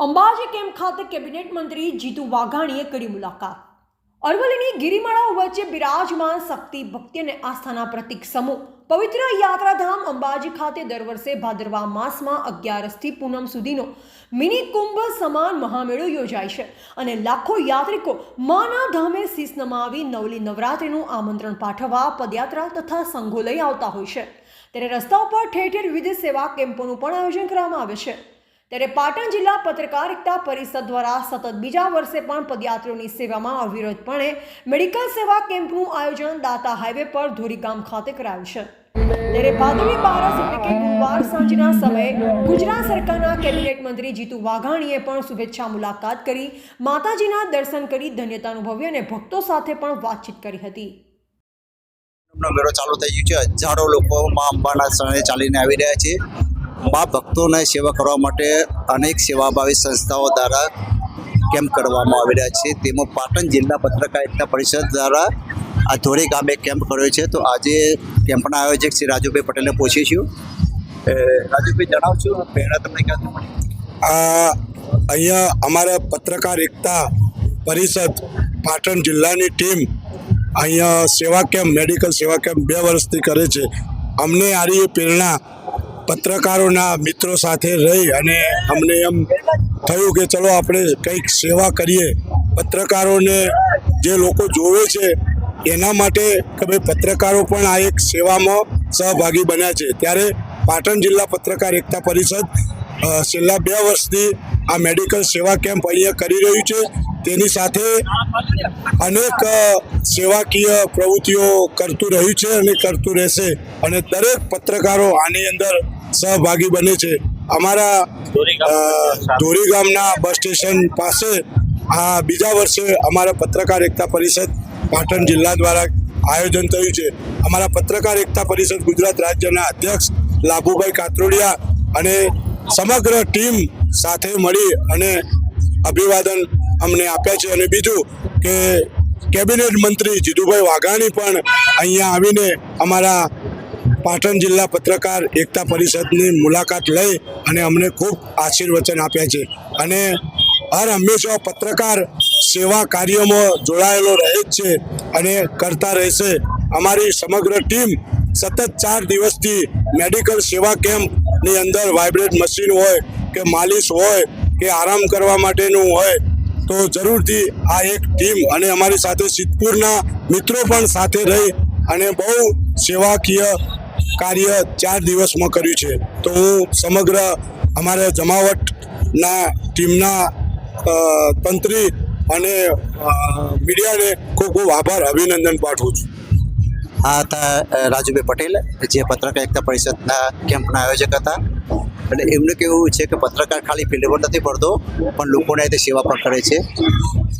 Ambaji camp ખાતે cabinet મંત્રી જીતુ વાઘાણીએ કરી મુલાકાત? અરવલ્લીની ગિરિમાળાઓ વચ્ચે બિરાજમાન શક્તિ, ભક્તિ અને આસ્થાના પ્રતિક સમૂહ. પવિત્ર યાત્રાધામ અંબાજી ખાતે દર વર્ષે ભાદરવા માસમાં અગિયારસથી પૂનમ સુધીનો મિની કુંભ સમાન મહામેળો યોજાય છે અને લાખો યાત્રિકો માના ધામે શીસ નમાવી નવલી નવરાત્રિનું આમંત્રણ પાઠવવા પદયાત્રા તથા સંઘો લઈ આવતા હોય છે. ત્યારે રસ્તા ઉપર ઠેર ઠેર વિવિધ સેવા કેમ્પોનું પણ આયોજન કરવામાં આવે છે. ત્યારે પાટણ જિલ્લા પત્રકારિતા પરિષદ દ્વારા સતત બીજા વર્ષે પણ પદયાત્રીઓની સેવામાં અવિરતપણે મેડિકલ સેવા કેમ્પનું આયોજન દાતા હાઈવે પર ધોરીગામ ખાતે કરાયું છે. મંત્રી જીતુ વાઘાણીએ પણ શુભેચ્છા મુલાકાત કરી, માતાજીના દર્શન કરી ધન્યતા અનુભવી અને ભક્તો સાથે પણ વાતચીત કરી હતી. અંબાના શરણે ચાલીને આવી રહ્યા છે. મા ભક્તોને સેવા કરવા માટે અનેક સેવાભાવી સંસ્થાઓ દ્વારા કેમ્પ કરવામાં આવી રહ્યા છે? તેમાં પાટણ જિલ્લા પત્રકારિતા પરિષદ દ્વારા આ ધોરી ગામે કેમ્પ કર્યો છે. તો આજે કેમ્પના આયોજક શ્રી રાજુભાઈ પટેલને પૂછીશું રાજુભાઈ, જણાવશો? પહેલાં તમને ક્યાં અહીંયા અમારા પત્રકાર એકતા પરિષદ પાટણ જિલ્લાની ટીમ અહીંયા સેવા કેમ્પ, મેડિકલ સેવા કેમ્પ બે વર્ષથી કરે છે. અમને આરી પ્રેરણા પત્રકારોના મિત્રો સાથે રહી અને અમને એમ થયું કે ચલો આપણે કંઈક સેવા કરીએ. પત્રકારોને જે લોકો જોવે છે, એના માટે કે ભાઈ પત્રકારો પણ આ એક સેવામાં સહભાગી બન્યા છે. ત્યારે પાટણ જિલ્લા પત્રકાર એકતા પરિષદ છેલ્લા બે વર્ષથી આ મેડિકલ સેવા કેમ્પ અહીંયા કરી રહ્યું છે. તેની સાથે અનેક સેવાકીય પ્રવૃત્તિઓ કરતું રહ્યું છે અને કરતું રહેશે. અને દરેક પત્રકારો આની અંદર સહભાગી બને છે. અમારા ધોરી ગામના બસ સ્ટેશન પાસે આ બીજા વર્ષે અમારા પત્રકાર એકતા પરિષદ પાટણ જિલ્લા દ્વારા આયોજન થયું છે. અમારા પત્રકાર એકતા પરિષદ ગુજરાત રાજ્યના અધ્યક્ષ લાભુભાઈ કાતરોડિયા અને સમગ્ર ટીમ સાથે મળી અને અભિવાદન અમને આપ્યા છે. અને બીજું કે કેબિનેટ મંત્રી જીતુભાઈ વાઘાણી પણ અહીંયા આવીને અમારા પાટણ જિલ્લા પત્રકાર એકતા પરિષદની મુલાકાત લઈ અને અમને ખૂબ આશીર્વચન આપ્યા છે. અને હર હંમેશા પત્રકાર સેવા કાર્યમાં જોડાયેલો રહે છે અને કરતા રહેશે. અમારી સમગ્ર ટીમ સતત ચાર દિવસથી મેડિકલ સેવા કેમ્પની અંદર વાઇબ્રેટ મશીન હોય કે માલિશ હોય કે આરામ કરવા માટેનું હોય તો જરૂરથી આ એક ટીમ અને અમારી સાથે સિદ્ધપુરના મિત્રો પણ સાથે રહી અને બહુ સેવાકીય કાર્ય ચાર દિવસમાં કર્યું છે. તો હું સમગ્ર અમારા જમાવટના ટીમના તંત્રી અને મીડિયાને ખૂબ ખૂબ આભાર, અભિનંદન પાઠવું છું. આ હતા રાજુભાઈ પટેલ, જે પત્રકાર એકતા પરિષદના કેમ્પના આયોજક હતા. અને એમનું કેવું છે કે પત્રકાર ખાલી ફિલ્ડ પર નથી પડતો, પણ લોકોને તે સેવા પણ કરે છે.